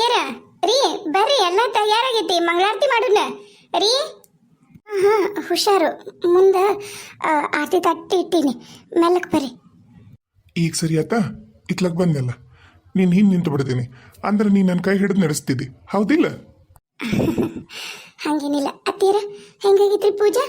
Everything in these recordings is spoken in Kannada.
ಅತ್ತಿಯರ ರೀ ಬರ್ರಿ ಎಲ್ಲ ತಯಾರಾಗೈತಿ ಮಂಗಳಾರತಿ ಮಾಡೋಣ. ರೀ? ಹಾಂ ಹುಷಾರು. ಮುಂದೆ ಆರತಿ ತಟ್ಟಿ ಇಟ್ಟೀನಿ. ಮೆಲ್ಲಕ್ ಬರ್ರಿ. ಈಗ ಸರಿ ಆತ ಇತ್ಲಕ್ ಬಂದಲ್ಲ ನೀನು ಹಿಂದೆ ನಿಂತು ಬಿಡ್ತೀನಿ. ಅಂದ್ರೆ ನೀನು ನನ್ನ ಕೈ ಹಿಡಿದು ನಡೆಸ್ತಿದ್ದಿ. ಹೌದಿಲ್ಲ? ಹಂಗೇನಿಲ್ಲ. ಅತ್ತಿಯರ ಹೆಂಗಾಗಿತ್ರಿ ಪೂಜಾ?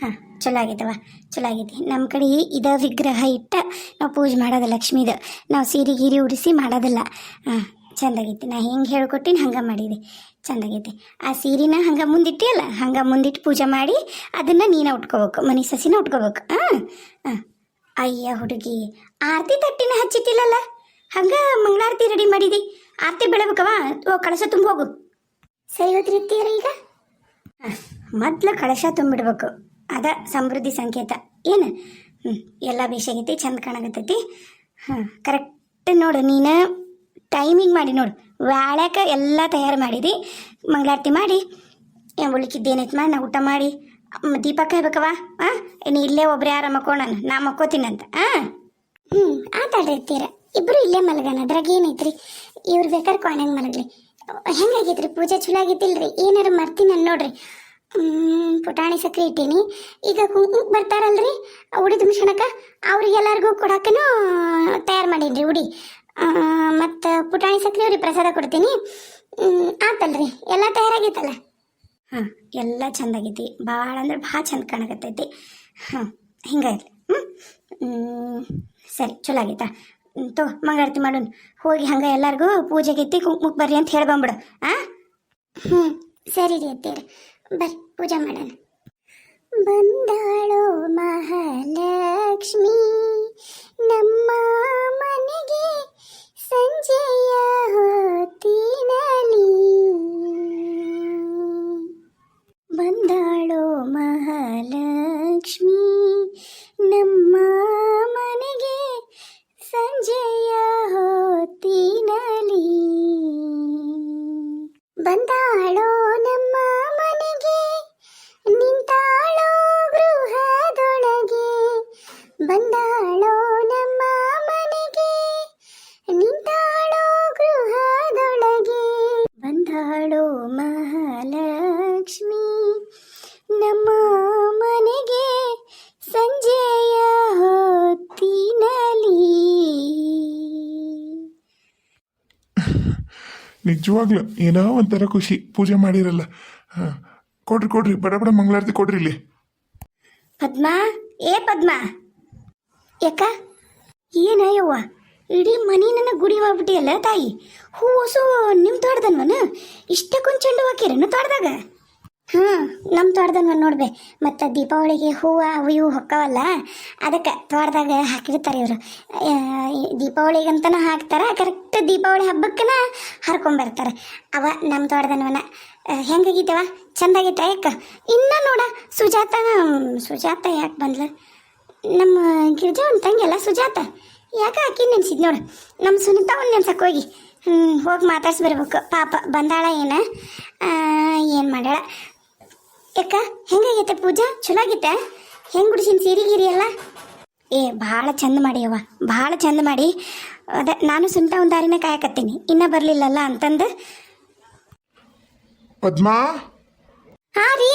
ಹಾಂ ಚಲೋ ಆಗೈತವ ಚಲೋ ಆಗೈತಿ. ನಮ್ಮ ಕಡೆ ಇದ ವಿಗ್ರಹ ಇಟ್ಟ ನಾವು ಪೂಜೆ ಮಾಡೋದ ಲಕ್ಷ್ಮೀದ. ನಾವು ಸೀರೆ ಗೀರಿ ಉಡಿಸಿ ಮಾಡೋದಿಲ್ಲ. ಹಾಂ ಚಂದಾಗೈತಿ. ನಾ ಹೆಂಗೆ ಹೇಳ್ಕೊಟ್ಟಿನಿ ಹಂಗೆ ಮಾಡಿದೆ. ಚಂದಾಗೈತಿ. ಆ ಸೀರೆನ ಹಂಗೆ ಮುಂದಿಟ್ಟಿಯಲ್ಲ, ಹಂಗೆ ಮುಂದಿಟ್ಟು ಪೂಜೆ ಮಾಡಿ ಅದನ್ನು ನೀನು ಉಟ್ಕೋಬೇಕು, ಮನೆ ಸಸಿನ ಉಟ್ಕೋಬೇಕು. ಹಾಂ ಹಾಂ ಅಯ್ಯ ಹುಡುಗಿ, ಆರತಿ ತಟ್ಟಿನ ಹಚ್ಚಿಟ್ಟಿಲ್ಲಲ್ಲ? ಹಂಗೆ ಮಂಗಳಾರತಿ ರೆಡಿ ಮಾಡಿದಿ. ಆರತಿ ಬೆಳಬೇಕವ ಓ, ಕಳಶ ತುಂಬ ಹೋಗು. ಸರಿ ಹೋದ್ರಿ ಈಗ? ಮೊದ್ಲು ಕಳಶ ತುಂಬಿಡ್ಬೇಕು. ಅದ ಸಮೃದ್ಧಿ ಸಂಕೇತ. ಏನು? ಹ್ಞೂ ಎಲ್ಲ ಬೇಸಾಗೈತಿ ಚಂದ ಕಾಣಕತ್ತೈತಿ. ಹಾಂ ಕರೆಕ್ಟ್ ನೋಡು ನೀನು. ಟೈಮಿಂಗ್ ಮಾಡಿ ನೋಡು. ವ್ಯಾಳ್ಯಾಕ ಎಲ್ಲ ತಯಾರು ಮಾಡಿದಿ. ಮಂಗಳಾರತಿ ಮಾಡಿ. ಉಳಿಕಿದ್ದೇನೈತೆ ಮಾಡಿ ನಾ ಊಟ ಮಾಡಿ. ದೀಪಕ್ಕ ದೀಪ ಕಾಯ್ಬೇಕವ ಹಾಂ ನೀ ಇಲ್ಲೇ ಒಬ್ರು ಯಾರ ಮಕ್ಕೋಣ ನಾ ಮಕ್ಕೋತೀನಂತ ಹಾಂ ಹ್ಞೂ ಆತಾಡಿರ್ತೀರ ಇಬ್ಬರು ಇಲ್ಲೇ ಮಲಗನ ಅದ್ರಾಗ ಏನೈತ್ರಿ ಇವ್ರು ಬೇಕಾದ್ರೆ ಕೋಣೆಗೆ ಮಲಗಲಿ. ಹೆಂಗಾಗೈತ್ರಿ ಪೂಜೆ ಚಲೋ ಆಗೈತಿಲ್ರಿ ಏನಾರು ಮರ್ತೀನಿ ನೋಡ್ರಿ. ಹ್ಮ್, ಪುಟಾಣಿ ಸಕ್ಕರೆ ಇಟ್ಟೀನಿ. ಈಗ ಕುಂಕುಮ ಬರ್ತಾರಲ್ರಿ? ಉಡಿ ತುಂಬಿಸ್ಕೊಳಕ ಅವ್ರಿಗೆಲ್ಲರಿಗೂ ಕೊಡಕ್ಕೂ ತಯಾರು ಮಾಡೀನಿ ಉಡಿ. ಮತ್ತು ಪುಟಾಣಿ ಸಕ್ರೆ ಅವ್ರಿಗೆ ಪ್ರಸಾದ ಕೊಡ್ತೀನಿ. ಆತಲ್ರಿ. ಎಲ್ಲ ತಯಾರಾಗೈತಲ್ಲ? ಹಾಂ. ಎಲ್ಲ ಚಂದಾಗೈತಿ. ಭಾಳ ಅಂದ್ರೆ ಭಾಳ ಚಂದ ಕಾಣಕತ್ತೈತಿ. ಹಾಂ ಹಿಂಗಾಯ್ತು. ಹ್ಞೂ ಸರಿ ಚಲೋ ಆಗೈತಾ? ತೋ ಮಂಗಳಾರತಿ ಮಾಡೋಣ. ಹೋಗಿ ಹಂಗೆ ಎಲ್ಲರಿಗೂ ಪೂಜೆಗೈತಿ ಕುಂಕುಮಕ್ಕೆ ಬರ್ರಿ ಅಂತ ಹೇಳಿ ಬಂದ್ಬಿಡು ಆ? ಹ್ಞೂ ಸರಿ ರೀ ಅತ್ತೇರಿ ಬರ್ರಿ ಪೂಜೆ ಮಾಡೋಣ. ಬಂದಾಳೋ ಮಹಾಲಕ್ಷ್ಮಿ ನಮ್ಮ ಮನೆಗೆ ಸಂಜೆಯ ಹೊತ್ತಿನಲಿ ನಿಜವಾಗ್ಲು, ಏನೋ ಒಂಥರ ಖುಷಿ. ಪೂಜೆ ಮಾಡಿರಲ್ಲ. ಹಾಂ, ಕೊಡ್ರಿ ಕೊಡ್ರಿ. ಬಡ ಬಡ ಮಂಗಳಾರತಿ ಕೊಡ್ರಿ ಇಲ್ಲಿ. ಪದ್ಮ, ಏ ಪದ್ಮ. ಯಾಕ? ಏನ ಯವ್ವ ಇಡೀ ಮನಿ ನನ್ನ ಗುಡಿ ಮಾಡ್ಬಿಟ್ಟಿಯಲ್ಲ, ತಾಯಿ? ಹೂವಸು ನಿಮ್ಮ ತೋಟದನ್ವನ? ಇಷ್ಟಕ್ಕೊಂದು ಚೆಂಡು ಹಾಕಿರೇನು ತೋಟದಾಗ? ಹ್ಞೂ ನಮ್ಮ ತೋಟದನ್ವ ನೋಡ್ಬೆ. ಮತ್ತು ದೀಪಾವಳಿಗೆ ಹೂವು, ಅವು ಇವು ಹೊಕ್ಕವಲ್ಲ? ಅದಕ್ಕೆ ತೋಟದಾಗ ಹಾಕಿರ್ತಾರೆ ಇವರು. ದೀಪಾವಳಿಗಂತನ ಹಾಕ್ತಾರೆ ಕರೆಕ್ಟ್ ದೀಪಾವಳಿ ಹಬ್ಬಕ್ಕನ ಹರ್ಕೊಂಬರ್ತಾರೆ ಅವ ನಮ್ಮ ತೋಟದನವನ ಹೆಂಗಾಗಿದ್ದವ? ಚಂದಾಗಿತ್ತ ಯಾಕ? ಇನ್ನ ನೋಡ, ಸುಜಾತ ಸುಜಾತ ಯಾಕೆ ಬಂದ್ಲ? ನಮ್ಮ ಗಿರ್ಜಾ ಒಂದು ತಂಗಿಯಲ್ಲ ಸುಜಾತ? ಯಾಕೆ ಆಕಿ ನೆನ್ಸಿದ್ ನೋಡು. ನಮ್ಮ ಸುನಿತಾ ಒಂದು ನೆನ್ಸಕ್ಕೆ ಹೋಗಿ. ಹೋಗಿ ಮಾತಾಡ್ಸಿ ಬರ್ಬೇಕು. ಪಾಪ, ಬಂದಾಳ ಏನ? ಏನು ಮಾಡ್ಯಾಳ? ಯಾಕ, ಹೆಂಗಾಗೈತೆ ಪೂಜಾ? ಚಲೋ ಆಗೈತೆ ಹೆಂಗೆ ಗುಡಿಸಿನ ಸೀರೆ ಗೀರಿ ಎಲ್ಲ? ಏ, ಭಾಳ ಚಂದ ಮಾಡಿಯವ್ವ ಭಾಳ ಚಂದ ಮಾಡಿ. ಅದ ನಾನು ಸುಂಟ ಒಂದು ದಾರಿನ ಕಾಯಕತ್ತೀನಿ. ಇನ್ನ ಬರ್ಲಿಲ್ಲಲ್ಲ ಅಂತಂದು. ಪದ್ಮಾ? ಹಾ ರೀ.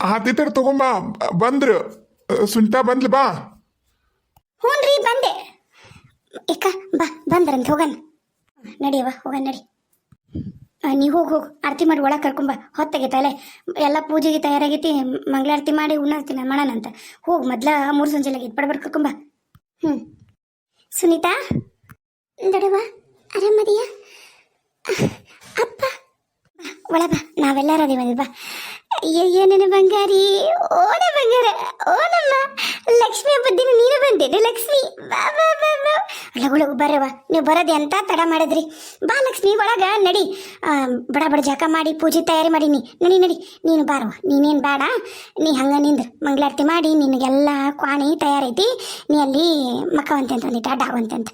ಆತಿತರ ತಗೊಂಬ. ಬಂದ್ರು. ಸುಂಟ ಬಂದ್ಲು ಬಾ. ಹ್ಞೂ ರೀ ಬಂದೆ. ಏಕ ಬಾ ಬಂದ್ರಂತ ಹೋಗನ್. ನಡಿಯವ ಹೋಗನ್ ನಡಿ. ನೀ ಹೋಗಿ ಹೋಗು. ಆರತಿ ಮಾಡಿ ಒಳಗೆ ಕರ್ಕೊಂಬ ಹೊತ್ತಾಗೈತಲೆ ಎಲ್ಲ ಪೂಜೆಗೆ ತಯಾರಾಗೈತಿ. ಮಂಗಳಾರತಿ ಮಾಡಿ ಉಣ್ಣಾರ್ತಿ ನಾನು ಮಾಡೋಣ ಅಂತ ಹೋಗು ಮೊದ್ಲ ಮೂರು ಸಂಜೆಲಾಗೈತಿ ಬಡಬಡ ಕರ್ಕೊಂಬ ಹ್ಞೂ ಸುನೀತಾ? ದೊಡವ ಆರಾಮದಿಯಾ? ಅಪ್ಪ ಬಾ, ಒಳ ಬಾ ನಾವೆಲ್ಲರೂ ಅದೇ ಬಾ ಏನೇನು ಬಂಗಾರಿ? ಓನ ಬಂಗಾರ ಓನಮ್ಮ ಲಕ್ಷ್ಮಿ ಹಬ್ಬದ ದಿನ ನೀನು ಬಂದೇನೆ ಲಕ್ಷ್ಮಿ. ಬಾ ಬಾ ಬಾ ಬಾ. ಲಗು ಬರವ ನೀವು ಬರೋದೆ ಎಂತ ತಡ ಮಾಡಿದ್ರಿ? ಬಾ ಲಕ್ಷ್ಮಿ ಒಳಗ ನಡಿ. ಬಡ ಬಡ ಜಕ ಮಾಡಿ ಪೂಜೆ ತಯಾರಿ ಮಾಡಿ ನೀ. ನಡಿ ನಡಿ. ನೀನು ಬಾರವ ನೀನೇನು ಬೇಡ ನೀ ಹಂಗ ನಿಂದ್ರ ಮಂಗಳಾರತಿ ಮಾಡಿ ನಿನಗೆಲ್ಲ ಕ್ವಾಣಿ ತಯಾರೈತಿ. ನೀ ಅಲ್ಲಿ ಮಕ್ಕವಂತೆ ಅಂತ ಒಂದಿಟ್ಟು ಆಗುವಂತೆ ಅಂತ.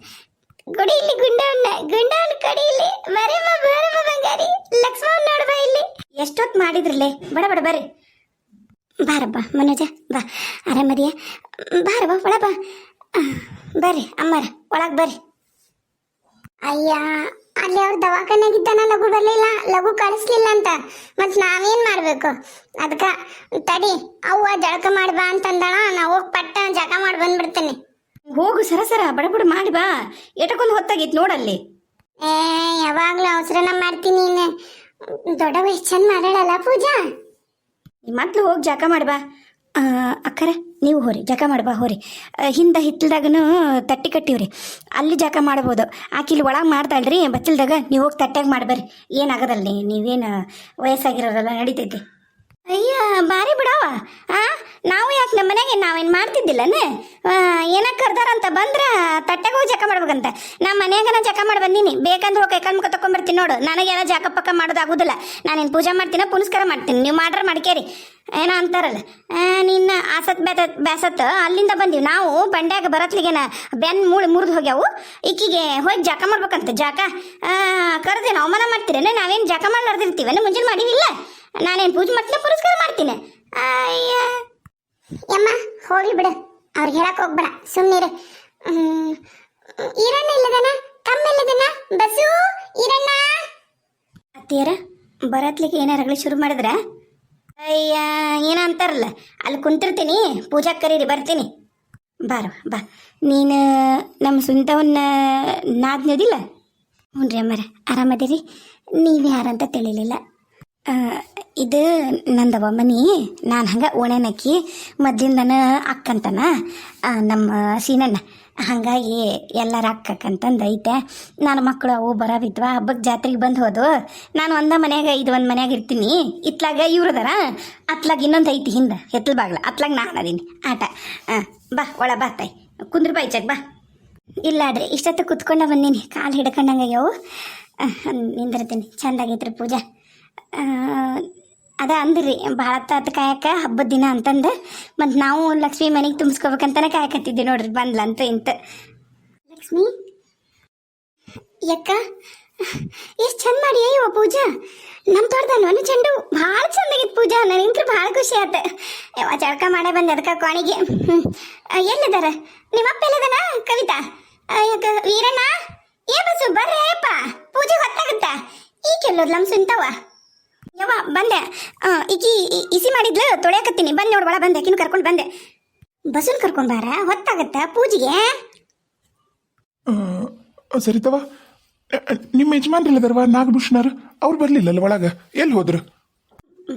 ಗುಡಿ ಇಲ್ಲಿ ಗುಂಡವನ್ನ ಗುಂಡವನ್ನ ಕಡಿ ಇಲ್ಲಿ ಬರಮ್ಮ ಬರಮ್ಮ ಬಂಗಾರಿ, ಲಕ್ಷ್ಮಣ್ ನೋಡ್ಬಾ ಇಲ್ಲಿ. ಎಷ್ಟೊತ್ತು ಮಾಡಿದ್ರಲ್ಲೇ ಬಡ ಬಡ, ಬರ್ರಿ. ಬಾರಪ್ಪ ಮನೋಜ, ಬಾ. ಆರಾಮದಿಯ ಬಾರವ್ವ ಒಳ ಬಾ. ಬರ್ರಿ, ಅಮ್ಮರ, ಒಳಗೆ ಬರ್ರಿ. ಅಯ್ಯ, ಅಲ್ಲಿ ಅವ್ರ ದವಾಖಾನೆಗಿದ್ದಾನ ಲಘು ಬರಲಿಲ್ಲ, ಲಘು ಕಳಿಸ್ಲಿಲ್ಲ ಅಂತ. ಮತ್ ನಾವೇನ್ ಮಾಡ್ಬೇಕು? ಅದಕ್ಕ ತಡಿ, ಅವ್ವ ಜಳಕ ಮಾಡ್ಬಾ ಅಂತಂದಳ, ನಾ ಹೋಗ್ ಪಟ್ಟ ಜಳಕ ಮಾಡಿ ಬಂದ್ಬಿಡ್ತೇನೆ. ಹೋಗು ಸರ ಸರ ಬಡ ಬಡ ಮಾಡಿ ಬಾ. ಎಟಕೊಂದು ಹೊತ್ತಾಗಿತ್ತು ನೋಡಲ್ಲಿ. ಏ ಯಾವಾಗ್ಲೂ ಅವಸರನ ಮಾಡ್ತೀನಿ ನೀನು. ದೊಡ್ಡ ವಯಸ್ಸು ಚಂದ ಮಾಡಾಳಲ್ಲ ಪೂಜಾ? ಮತ್ಲು ಹೋಗಿ ಜಕ ಮಾಡ್ಬಾ ಅಕ್ಕರ ನೀವು ಹೋರಿ ಜಕ ಮಾಡ್ಬಾ ಹೋರಿ. ಹಿಂದೆ ಹಿತ್ತಲ್ದಾಗನು ತಟ್ಟಿ ಕಟ್ಟಿವ್ರಿ. ಅಲ್ಲಿ ಜಕ ಮಾಡ್ಬೋದು. ಆಕಿ ಇಲ್ಲಿ ಒಳಗೆ ಮಾಡ್ತಾಳ್ರಿ ಬಚ್ಚಲ್ದಾಗ ನೀವು ಹೋಗಿ ತಟ್ಟಾಗ ಮಾಡ್ಬರ್ರಿ ಏನಾಗದಲ್ಲ ನೀವೇನು ವಯಸ್ಸಾಗಿರೋರಲ್ಲ ನಡೀತೈತಿ. ಅಯ್ಯ ಬಾರಿ ಬಿಡವ ಆ? ನಾವು ಯಾಕೆ ನಮ್ಮ ಮನೆಗೆ ನಾವೇನು ಮಾಡ್ತಿದ್ದಿಲ್ಲನ? ಏನಕ್ಕೆ ಕರ್ದಾರಂತ ಬಂದ್ರ ತಟ್ಟೆಗೆ ಜಕ ಮಾಡ್ಬೇಕಂತ. ನಮ್ಮ ಮನ್ಯಾಗನ ಜಕ ಮಾಡಿ ಬಂದೀನಿ. ಬೇಕಂದ್ರೆ ಹೋಗಿ ಕೈಕಾಲು ಮುಖ ತಕೊಂಡ್ಬರ್ತೀನಿ ನೋಡು. ನನಗೆಲ್ಲ ಜಾಕ ಪಕ್ಕ ಮಾಡೋದಾಗುದಿಲ್ಲ. ನಾನೇನು ಪೂಜೆ ಮಾಡ್ತೀನ ಪುನಸ್ಕಾರ ಮಾಡ್ತೀನಿ. ನೀವು ಮಾಡ್ರೆ ಮಾಡ್ಕೇರಿ. ಏನೋ ಅಂತಾರಲ್ಲ. ನಿನ್ನ ಆಸತ್ ಬ್ಯಾತ ಬ್ಯಾಸತ್ ಅಲ್ಲಿಂದ ಬಂದೀವಿ. ನಾವು ಬಂಡ್ಯಾಗ ಬರತ್ಲಿಗೇನ ಬೆನ್ ಮೂಳು ಮುರಿದು ಹೋಗ್ಯಾವು. ಈಕಿಗೆ ಹೋಗಿ ಜಕ ಮಾಡ್ಬೇಕಂತ. ಜಾಕ ಕರೆದೇನು ಅವಮಾನ ಮಾಡ್ತೀರೇನೆ? ನಾವೇನು ಜಕ ಮಾಡಿ ನಡೆದಿರ್ತೀವೇನು ಮುಂಜಾನೆ ಮಾಡಿವಿಲ್ಲ ನಾನೇನು ಪೂಜೆ ಮಾಡ್ತೀನಿ ಪುರಸ್ಕಾರ ಮಾಡ್ತೀನಿ. ಅಯ್ಯ. ಯಮ್ಮ, ಹೋಗ್ಲಿ ಬಿಡು. ಅವ್ರಿಗೆ ಹೇಳಕ್ ಹೋಗ್ಬೇಡ. ಸುಮ್ಮನಿರು ಈರಣ್ಣ ಇಲ್ಲದನ? ತಮ್ಮ ಇಲ್ಲದನ? ಬಸು, ಈರಣ್ಣ. ಅತ್ತಿಯರ ಬರತ್ಲಿಕ್ಕೆ ಏನಾರ ರಗಳಿ ಶುರು ಮಾಡಿದ್ರ? ಅಯ್ಯ, ಏನ ಅಂತಾರಲ್ಲ, ಅಲ್ಲಿ ಕುಂತಿರ್ತೀನಿ. ಪೂಜಾ ಕರೀರಿ, ಬರ್ತೀನಿ. ಬಾರು, ಬಾ. ನೀನು ನಮ್ಮ ಸ್ವಂತವನ್ನ ನಾದ್ನದಿಲ್ಲ? ಹ್ಞೂ ರೀ ಅಮ್ಮರ, ಆರಾಮದಿರಿ. ನೀವು ಯಾರಂತ ತಿಳಿಲಿಲ್ಲ. ಇದು ನಂದವ ಮನಿ ನಾನು ಹಂಗೆ ಓಣೆನಕ್ಕಿ ಮೊದ್ಲಿಂದನ ಅಕ್ಕಂತನ ನಮ್ಮ ಸೀನಣ್ಣ. ಹಾಗಾಗಿ ಎಲ್ಲರ ಅಕ್ಕಕ್ಕಂತಂದು ಐತೆ. ನಾನು ಮಕ್ಕಳು ಅವು ಬಿದ್ವಾ ಹಬ್ಬಕ್ಕೆ ಜಾತ್ರೆಗೆ ಬಂದು ಹೋದು. ನಾನು ಒಂದ ಮನ್ಯಾಗ, ಇದು ಒಂದು ಮನ್ಯಾಗ ಇರ್ತೀನಿ. ಇತ್ಲಾಗ ಇವ್ರದಾರ ಅತ್ಲಾಗ ಇನ್ನೊಂದು ಐತಿ ಹಿಂದೆ ಎತ್ತಲ ಬಾಗ್ಲ. ಅತ್ಲಾಗ ನಾನು ಅದೀನಿ. ಆಟ. ಹಾಂ ಬಾ, ಒಳ ಬಾ ತಾಯಿ. ಕುಂದ್ರ ಬಾಯ್ ಚಕ್ ಬಾ. ಇಲ್ಲ ಅಡ್ರಿ ಇಷ್ಟೊತ್ತು ಕುತ್ಕೊಂಡ ಬಂದೀನಿ. ಕಾಲು ಹಿಡ್ಕೊಂಡಂಗೆ ಅಯ್ಯೋ ನಿಂದಿರ್ತೀನಿ. ಚಂದಾಗೈತ್ರಿ ಪೂಜಾ. ಅದ ಅಂದ್ರಿ ಭಾಳ ತಾತ ಕಾಯಕ ಹಬ್ಬದ ದಿನ ಅಂತಂದು. ಮತ್ತು ನಾವು ಲಕ್ಷ್ಮಿ ಮನೆಗೆ ತುಂಬಿಸ್ಕೋಬೇಕಂತಾನೆ ಕಾಯಕತ್ತಿದ್ದೆ ನೋಡ್ರಿ, ಬಂದ್ಲಂತ ಇಂತ. ಲಕ್ಷ್ಮಿ? ಯಕ್ಕ, ಎಷ್ಟು ಚಂದ ಮಾಡಿ ಅಯ್ಯೋ ಪೂಜಾ. ನಮ್ಮ ತೋಟದಲ್ವನ ಚೆಂಡು ಭಾಳ ಚಂದಾಗಿತ್ತು ಪೂಜಾ ನನಗಂತೂ ಭಾಳ ಖುಷಿ ಆಯ್ತು ಯಾವ ಚಳಕ ಮಾಡೇ ಬಂದೆ ಅದಕ್ಕೆ ಕೋಣಿಗೆ. ಎಲ್ಲಿದಾರ? ನಿಮ್ಮ ಅಪ್ಪ ಎಲ್ಲಿದಾನ? ಕವಿತಾ. ವೀರಣ್ಣ? ಏ ಬಸ್ಸು ಬರ್ರಿ ಅಯ್ಯಪ್ಪ. ಪೂಜೆ ಹೊತ್ತಾಗುತ್ತ? ಈ ನಮ್ಮ ಸುಂತವ ಯವ್ವ ಬಂದೆ. ಈಕಿ ಇಸಿ ಮಾಡಿದ್ಲು ತೊಳೆಯಕತ್ತೀನಿ. ಬಂದು ನೋಡ್ ಒಳ ಬಂದೆ ಕಿನ್ನು ಕರ್ಕೊಂಡು ಬಂದೆ. ಬಸ್ಸನ್ ಕರ್ಕೊಂಬಾರ ಹೊತ್ತಾಗತ್ತ ಪೂಜೆಗೆ? ಸರಿತವ ನಿಮ್ಮ ಯಜಮಾನ್ರಿಲ್ಲದರ್ವ ನಾಗಭೂಷಣರು? ಅವ್ರು ಬರ್ಲಿಲ್ಲಲ್ಲ ಒಳಗ? ಎಲ್ಲಿ ಹೋದ್ರು?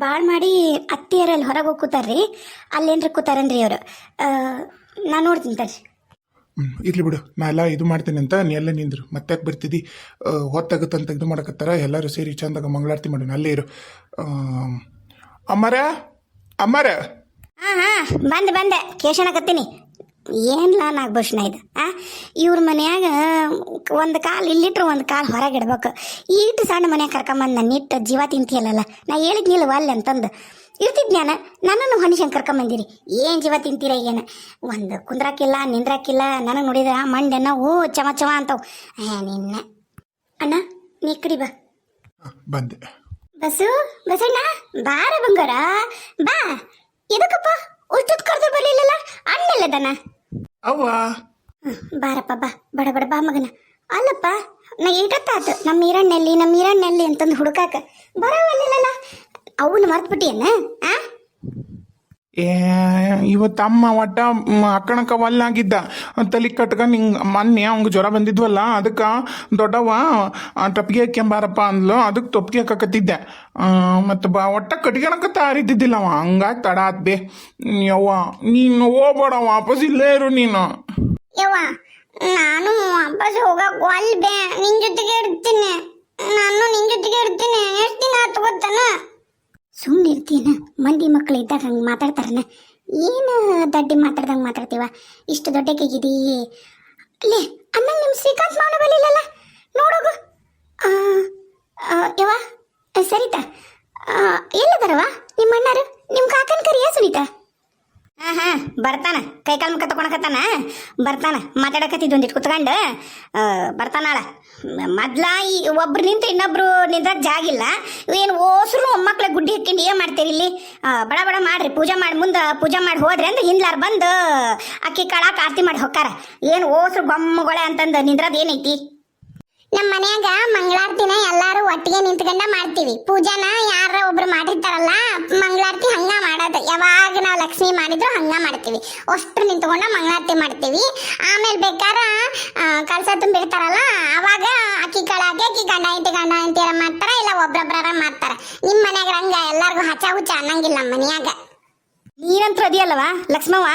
ಭಾಳ ಮಾಡಿ ಅತ್ತಿಯರಲ್ಲಿ ಹೊರಗೆ ಹೋಗಿ ಕೂತಾರ್ರಿ. ಅಲ್ಲೇನ್ರಿ ಕೂತಾರನ್ರಿ ಅವರು? ನಾನು ನೋಡ್ತೀನಿ ತಡ್ರಿ. ಇರ್ಲಿ ಬಿಡು, ನಾ ಎಲ್ಲ ಇದು ಮಾಡ್ತೇನೆ ಅಂತ ನೀ ಎಲ್ಲ ನಿಂದ್ರು. ಮತ್ತೆ ಯಾಕೆ ಬರ್ತಿದ್ದಿ ಹೊತ್ತಾಗುತ್ತೆ ಅಂತ ಇದು ಮಾಡಕತ್ತಾರ? ಎಲ್ಲರೂ ಸೇರಿ ಚಂದಾಗ ಮಂಗಳಾರತಿ ಮಾಡೋಣ, ಅಲ್ಲೇ ಇರು. ಅಮ್ಮರ? ಅಮ್ಮರ? ಹಾಂ ಹಾಂ, ಬಂದೆ ಬಂದೆ. ಕೇಶಣಕತ್ತೀನಿ ಏನ್ಲ ನಾಗಭೂಷಣ ಇದು, ಆ? ಇವ್ರ ಮನ್ಯಾಗ ಒಂದು ಕಾಲು, ಇಲ್ಲಿಟ್ರು ಒಂದು ಕಾಲು ಹೊರಗೆ ಇಡ್ಬೇಕು. ಈಟು ಸಣ್ಣ ಮನ್ಯಾಗ ಕರ್ಕೊಂಬಂದು ನಾನು ಇಟ್ಟು ಜೀವ ತಿಂತೀಯಲ್ಲ ನಾ ಹೇಳಿದ್ನಿಲ್ಲ ಒಲ್ಲೆ ಅಂತಂದು. ಇರ್ತಿದ್ನ್ಯಾನ ನನ್ನನ್ನು ಹೊನಿಶಂಗ್ ಕರ್ಕೊಂಬಂದಿರಿ ಏನು ಜೀವ ತಿಂತೀರ ಏನು ಒಂದು ಕುಂದ್ರಾಕಿಲ್ಲ ನಿಂದ್ರಾಕಿಲ್ಲ ನನಗೆ ನೋಡಿದ್ರ ಮಂಡೆನ ಓ ಚಮ ಚಮ ಅಂತವು. ಏ ನಿನ್ನ. ಅಣ್ಣ ನೀ ಕಡಿ ಬಾ. ಬಂದೆ. ಬಸು ಬಸಣ್ಣ ಬಾರ ಬಂಗಾರ. ಬಾ. ಎದಕ್ಕಪ್ಪ? ಉಷ್ಟೊತ್ತು ಕರೆದು ಬರ್ಲಿಲ್ಲಲ್ಲ? ಅಣ್ಣಲ್ಲದನ ಅವ್ವ. ಬಾರಪ್ಪ ಬಾ. ಬಡ ಬಡ ಬಾ ಮಗನ. ಅಲ್ಲಪ್ಪ ನಾ ಇಟ್ಟತ್ತಾತು ನಮ್ಮ ಈರಣ್ಣಲ್ಲಿ ನಮ್ಮ ಈರಣ್ಣಲ್ಲಿ ಅಂತಂದು ಹುಡುಕಾಕ. ಬರವಲ್ಲಿಲ್ಲಲ್ಲ ಅವನ್ನ ಮರ್ತ್ಬಿಟ್ಟಿಯನ್ನ ಆ? ಏ ಇವತ್ತು ಅಮ್ಮ ಒಟ್ಟ ಮ್, ಅಕ್ಕಣಕ್ಕ ವಲ್ಲಾಗಿದ್ದ ತಲೆ ಕಟ್ಕ ನಿಂಗೆ ಮೊನ್ನೆ ಅವಂಗ ಜ್ವರ ಬಂದಿದ್ವಲ್ಲ ಅದಕ್ಕೆ ದೊಡ್ಡವ ಟಪ್ಪಿಗೆ ಹಾಕ್ಯಂಬಾರಪ್ಪ ಅಂದ್ಲು ಅದಕ್ಕೆ ತೊಪ್ಪಿಗೆ ಹಾಕಕತ್ತಿದ್ದೆ. ಮತ್ತು ಬಾ ಒಟ್ಟ ಕಟ್ಕೊಳಕ ತಾರಿದ್ದಿದ್ದಿಲ್ಲ ಅವ. ಹಂಗಾಗಿ ತಡ ಆತ್ ಬೇ. ಯವ್ವ ನೀನು ಹೋಗ್ಬೇಡ ವಾಪಸ್ ಇಲ್ಲೇ ಇರು ನೀನು. ಯವ್ವ ನಾನು ವಾಪಸ್ ಹೋಗಕ್ ಬೇ ನಿನ್ ಜೊತೆಗೆ ಇರ್ತೀನಿ. ನಾನು ನಿನ್ ಜೊತೆಗೆ ಇರ್ತೀನಿ. ಎಷ್ಟು ದಿನ ಆತು ಗೊತ್ತಾನ? ಸುಮ್ಮನೆ ಮಂದಿ ಮಕ್ಕಳು ಇದ್ದಾಗ ಹಂಗೆ ಮಾತಾಡ್ತಾರನ? ಏನು ದಡ್ಡಿ ಮಾತಾಡ್ದಂಗೆ ಮಾತಾಡ್ತೀವ? ಇಷ್ಟು ದೊಡ್ಡಕ್ಕಿದ್ದೀ ಲೇ ಅನ್ನಂಗೆ ನಿಮ್ಮ ಶ್ರೀಕಾಂತ್ ಮಾವನ ಬಲಿಲ್ಲಲ್ಲ ನೋಡೋಗು ಆ, ಆ, ಯವ್ವ ಸರಿತಾ? ಎಲ್ಲದಾರವ ನಿಮ್ಮ ಅಣ್ಣಾರು? ನಿಮ್ಮ ಕಾಕನ ಕರಿಯ ಸುನೀತಾ? ಹಾಂ ಹಾಂ, ಬರ್ತಾನ. ಕೈ ಕಾಲ್ ಮುಖ ತಗೊಳಕತ್ತಾನ ಬರ್ತಾನ. ಮಾತಾಡಕತ್ತಿದ್ದು ಒಂದಿಟ್ಟು ಕುತ್ಕೊಂಡು ಬರ್ತಾನಾಳ ಮೊದ್ಲ ಈ ಒಬ್ರು ನಿಂತು ಇನ್ನೊಬ್ರು ನಿಂದ್ರಕ್ ಜಾಗಿಲ್ಲ ಏನು ಓಸ್ರು ಮಕ್ಳ ಗುಡ್ಡಿ ಹಾಕೊಂಡು ಏನು ಮಾಡ್ತೀರಿ ಇಲ್ಲಿ? ಬಡ ಬಡ ಮಾಡ್ರಿ. ಪೂಜೆ ಮಾಡಿ ಮುಂದೆ ಪೂಜೆ ಮಾಡಿ ಹೋದ್ರಿ ಅಂದ್ರೆ ಹಿಂದ್ಲಾರ ಬಂದು ಅಕ್ಕಿ ಕಾಳಾಕ ಆರತಿ ಮಾಡಿ ಹೊಕ್ಕಾರ. ಏನು ಓಸ್ರು ಗೊಮ್ಮಗೊಳೆ ಅಂತಂದು ನಿಂದ್ರದ್ ಏನೈತಿ? ನಮ್ಮ ಮನ್ಯಾಗ ಮಂಗಳಾರತಿನ ಎಲ್ಲಾರು ಒಟ್ಟಿಗೆ ನಿಂತ್ಕೊಂಡ ಮಾಡ್ತೀವಿ. ಪೂಜಾನ ಯಾರ ಒಬ್ರು ಮಾಡಿರ್ತಾರಲ್ಲ ಮಂಗಳಾರತಿ ಹಂಗ ಮಾಡೋದು. ಯಾವಾಗ ನಾವು ಲಕ್ಷ್ಮಿ ಮಾಡಿದ್ರು ಹಂಗ ಮಾಡ್ತೀವಿ. ಅಷ್ಟು ನಿಂತ್ಕೊಂಡ ಮಂಗಳಾರತಿ ಮಾಡ್ತೀವಿ. ಆಮೇಲೆ ಬೇಕಾರ ಕಲಸ ತುಂಬಿರ್ತಾರಲ್ಲ, ಅವಾಗ ಅಕ್ಕಿ ಕಳಾಕಿ ಅಕ್ಕಿ ಗಂಡ ಐತಿ ಗಂಡ ಐತಿಯರ ಮಾಡ್ತಾರ, ಇಲ್ಲ ಒಬ್ರೊಬ್ರ ಮಾಡ್ತಾರ. ನಿಮ್ಮ ಮನ್ಯಾಗ ಹಂಗ ಎಲ್ಲಾರ್ಗು ಹಚ್ಚ ಹುಚ್ಚ ಅನ್ನಂಗಿಲ್ಲ ಮನ್ಯಾಗ. ನೀನಂತ್ರ ಅದಿಯಲ್ಲವಾ ಲಕ್ಷ್ಮವ್ವ?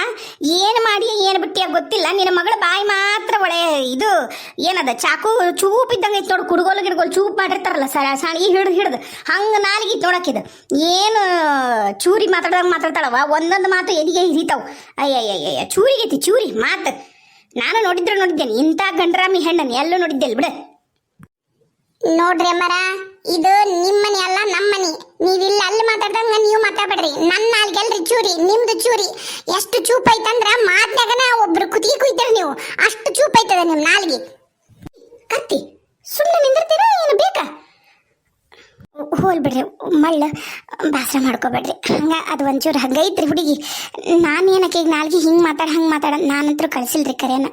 ಏನು ಮಾಡಿ, ಏನು ಬಿಟ್ಟಿಯ ಗೊತ್ತಿಲ್ಲ. ನಿನ್ನ ಮಗಳ ಬಾಯಿ ಮಾತ್ರ ಒಳ್ಳೆ ಇದು, ಏನದ, ಚಾಕು ಚೂಪ್ ಇದ್ದಂಗೆ ಐತೆ ನೋಡು. ಕುಡುಗೋಲು ಗಿಡಗೋಲು ಚೂಪ್ ಮಾಡಿರ್ತಾರಲ್ಲ ಸರ ಸಾಣಿ ಹಿಡ್ದು ಹಿಡ್ದು. ಹಂಗೆ ನಾಲಿಗೆ ನೋಡಕ್ಕಿದು ಏನು ಚೂರಿ ಮಾತಾಡ್ದಂಗೆ ಮಾತಾಡ್ತಾಳವ ಒಂದೊಂದು ಮಾತು ಎದಿಗೆ ಹಿರಿತಾವು. ಅಯ್ಯಯ್ಯಯ್ಯ ಚೂರಿಗೈತಿ, ಚೂರಿ, ಮಾತು. ನಾನು ನೋಡಿದ್ರೆ ನೋಡಿದ್ದೇನೆ ಇಂಥ ಗಣರಾಮಿ ಹೆಣ್ಣನ್ನು ಎಲ್ಲೂ ನೋಡಿದ್ದೆ ಬಿಡು. ನೋಡ್ರಿ ಅಮ್ಮರ. ಇದು ನಿಮ್ಮನೆ ಅಲ್ಲ, ನಮ್ಮನೆ. ನೀವಿಲ್ಲ ಅಲ್ಲಿ ಮಾತಾಡ್ದಂಗ ನೀವು ಮಾತಾಡ್ಬೇಡ್ರಿ. ನನ್ನ ನಾಲ್ಗೆಲ್ರಿ ಚೂರಿ, ನಿಮ್ದು ಚೂರಿ. ಎಷ್ಟು ಚೂಪ್ ಐತಂದ್ರ ಮಾತ್ನಾಗನ ಒಬ್ರು ಕುತ್ತಿಗೆ ಕುಯ್ತಾರ ನೀವು. ಅಷ್ಟು ಚೂಪ್ ಐತದ ನಿಮ್ ನಾಲ್ಗೆ. ಕತ್ತಿ ಸುಮ್ಮನೆ ನಿಂದಿರ್ತೀರಾ? ಏನು ಬೇಕಾ? ಹೋಲ್ ಬಿಡ್ರಿ ಮಳ್ಳ, ಬಾಸರ ಮಾಡ್ಕೋಬೇಡ್ರಿ. ಹಂಗ ಅದು ಒಂಚೂರು ಹಂಗೈತ್ರಿ ಹುಡುಗಿ. ನಾನು ಏನಕ್ಕೆ ಈಗ ನಾಲ್ಗೆ ಹಿಂಗೆ ಮಾತಾಡ, ಹಂಗೆ ಮಾತಾಡ, ನಾನಂತರೂ ಕಳಿಸಿಲ್ರಿ ಕರೇನ.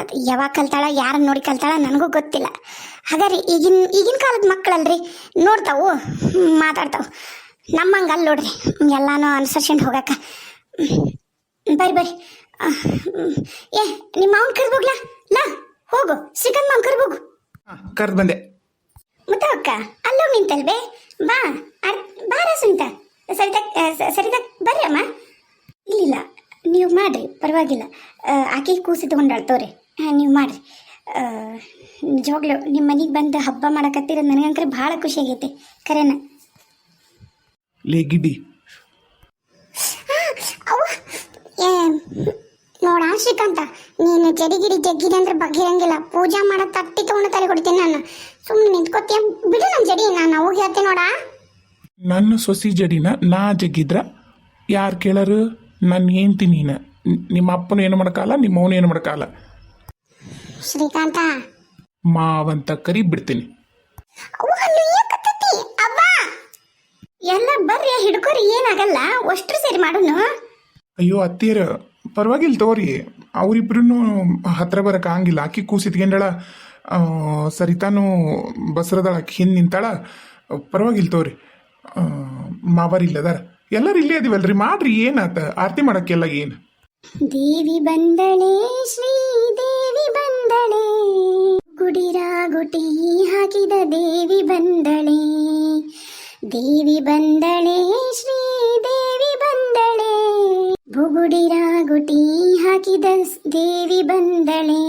ಅದು ಯಾವಾಗ ಕಲ್ತಾಳ ಯಾರನ್ನ ನೋಡಿ ಕಲ್ತಾಳ ನನಗೂ ಗೊತ್ತಿಲ್ಲ. ಹಾಗಾರಿ ಈಗಿನ ಈಗಿನ ಕಾಲದ ಮಕ್ಕಳಲ್ರಿ ನೋಡ್ತಾವು, ಮಾತಾಡ್ತಾವು. ನಮ್ಮಂಗೆ ಅಲ್ಲಿ ನೋಡ್ರಿ, ಎಲ್ಲಾನು ಅನುಸರಿಸ್ಕೊಂಡು ಹೋಗಕ್ಕ. ಬರ್ರಿ ಬರ್ರಿ. ಏ, ನಿಮ್ಮ ಅವ್ನ ಕರ್ಬೋಗ್ಲಾ ಹೋಗು, ಶ್ರೀಕಾಂತ್ ಮಾವನ್ ಕರ್ಬೋಗು ಕರ್ದು ಬಂದೆ. ಮುತ್ತ ಅಕ್ಕ ಅಲ್ಲೋ ನಿಂತಲ್ವೇ ಬಾ ಬಾರ ಸುಂಟ ಸರಿತಾ ಸರಿತಾ ಬರ್ರಿ ಅಮ್ಮ. ಇಲ್ಲಿಲ್ಲ ನೀವು ಮಾಡ್ರಿ ಪರವಾಗಿಲ್ಲ. ಆಕೆ ಕೂಸಿ ತಗೊಂಡಾಳ ತೋರಿ. ಹಾಂ ನೀವು ಮಾಡ್ರಿ. ನಿಜವಾಗ್ಲೂ ನಿಮ್ಮ ಮನೆಗೆ ಬಂದು ಹಬ್ಬ ಮಾಡಕತ್ತಿರ ನನಗಂಕ್ರೆ ಭಾಳ ಖುಷಿ ಆಗೈತೆ. ಕರೆನ ಲೇ ಗಿಡ್ಡಿ. ನೋಡ ಶ್ರೀಕಾಂತ ನೀನು ಜಡಿಗಿಡಿ ಜಗ್ಗಿದೆ ಅಂದ್ರೆ ಬಗ್ಗಿರಂಗಿಲ್ಲ. ಪೂಜಾ ಮಾಡೋ ತಟ್ಟಿ ತಗೊಂಡು ತಲೆ ಕೊಡ್ತೀನಿ ನಾನು. ಸುಮ್ಮನೆ ನಿಂತ್ಕೋತೀಯ? ಬಿಡು ನನ್ನ ಜಡಿ ನಾನು ಹೋಗಿ ಹೇಳ್ತೀನಿ ನೋಡ. ನನ್ನ ಸೊಸಿ ಜಡಿನ ನಾ ಜಗ್ಗಿದ್ರ ಯಾರು ಕೇಳರು? ನನ್ನ ಹೆಂಡ್ತಿ ನೀನು. ನಿಮ್ಮ ಅಪ್ಪನ ಏನು ಮಾಡಕಾಲ ನಿಮ್ಮ ಅವನು ಏನು ಮಾಡಕಾಲ ಶ್ರೀಕಾಂತ. ಮಾವಂತ ಕರಿ ಬಿಡ್ತೀನಿ. ಅವ್ವ ಅಲ್ಲಿ ಏಕತ್ತೈತಿ ಅವ್ವ! ಎಲ್ಲ ಬರ್ರಿ ಹಿಡ್ಕೋರಿ ಏನಾಗಲ್ಲ. ಅಷ್ಟ್ರು ಸರಿ ಮಾಡೋನು. ಅಯ್ಯೋ ಅತ್ತೀರ ಪರವಾಗಿಲ್ಲ ತಗೋರಿ. ಅವರಿಬ್ರು ಹತ್ರ ಬರಕ್ಕೆ ಆಗಂಗಿಲ್ಲ. ಆಕಿ ಕೂಸಿತ್ಕೊಂಡಳ ಸರಿತಾನು ಬಸರದಳ ಹಿಂದೆ ನಿಂತಾಳ? ಪರವಾಗಿಲ್ಲ ತಗೋರಿ ಮಾವರಿಲ್ಲದಾರ ಎಲ್ಲರೂ ಇಲ್ಲೇ ಅದೀವಲ್ರಿ ಮಾಡ್ರಿ, ಏನಾತ? ಆರತಿ ಮಾಡಕ್ಕೆಲ್ಲ ಏನು? ದೇವಿ ಬಂದಳೆ ಶ್ರೀ ದೇವಿ ಬಂದಳೆ ಗುಡಿರಾಗುಟಿ ಹಾಕಿದ ದೇವಿ ಬಂದಳೆ. ದೇವಿ ಬಂದಳೆ ಶ್ರೀ ದೇವಿ ಬಂದಳೆ ಬುಗುಡಿರಾಗುಟಿ ಹಾಕಿದ ದೇವಿ ಬಂದಳೆ.